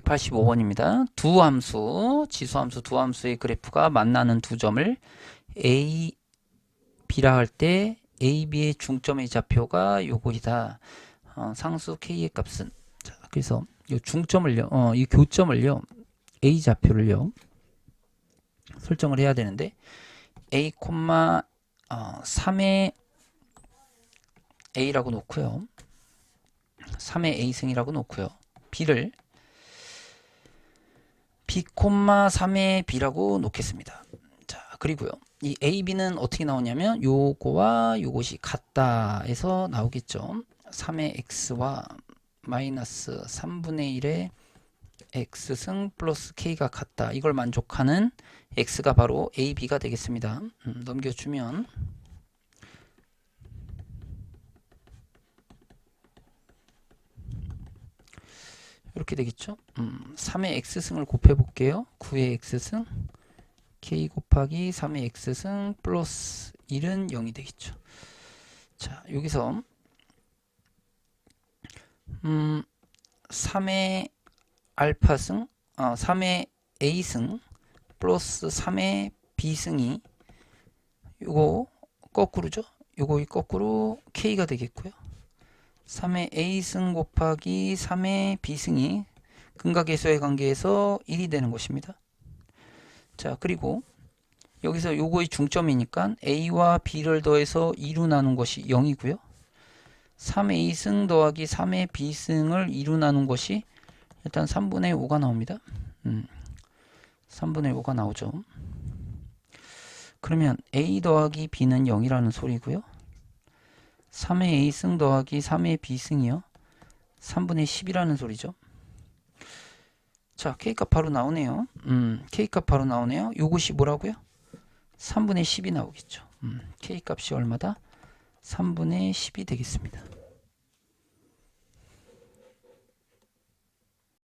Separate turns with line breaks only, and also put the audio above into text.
185번입니다. 두 함수, 지수함수 두 함수의 그래프가 만나는 두 점을 A, B라 할 때 A, B의 중점의 좌표가 요거이다. 어, 상수 K의 값은 자, 그래서 이 중점을요, 어, 이 교점을요, A 좌표를요 설정을 해야 되는데 A, 어, 3의 A라고 놓고요. 3의 A승이라고 놓고요. B를 B, 3의 B라고 놓겠습니다. 자, 그리고요. 이 A, B는 어떻게 나오냐면 요거와 요것이 같다 해서 나오겠죠. 3의 X와 마이너스 3분의 1의 X승 플러스 K가 같다. 이걸 만족하는 X가 바로 A, B가 되겠습니다. 음, 넘겨주면 이렇게 되겠죠. 음, 3의 x승을 곱해 볼게요. 9의 x승 k 곱하기 3의 x승 플러스 1은 0이 되겠죠. 자, 여기서 음, 3의 알파승, 어, 3의 a승 플러스 3의 b승이 요거 거꾸로죠. 요거 거꾸로 k가 되겠고요. 3의 a승 곱하기 3의 b승이 근각계수의 관계에서 1이 되는 것입니다. 자, 그리고 여기서 요거의 중점이니까 a와 b를 더해서 2로 나눈 것이 0이고요. 3a승 더하기 3의 b승을 2로 나눈 것이 일단 3분의 5가 나옵니다. 음, 3분의 5가 나오죠. 그러면 a 더하기 b는 0이라는 소리고요. 3의 a승 더하기 3의 b승이요. 3분의 10이라는 소리죠. 자, k값 바로 나오네요. 음, k값 바로 나오네요. 요것이 뭐라고요? 3분의 10이 나오겠죠. 음, k값이 얼마다? 3분의 10이 되겠습니다.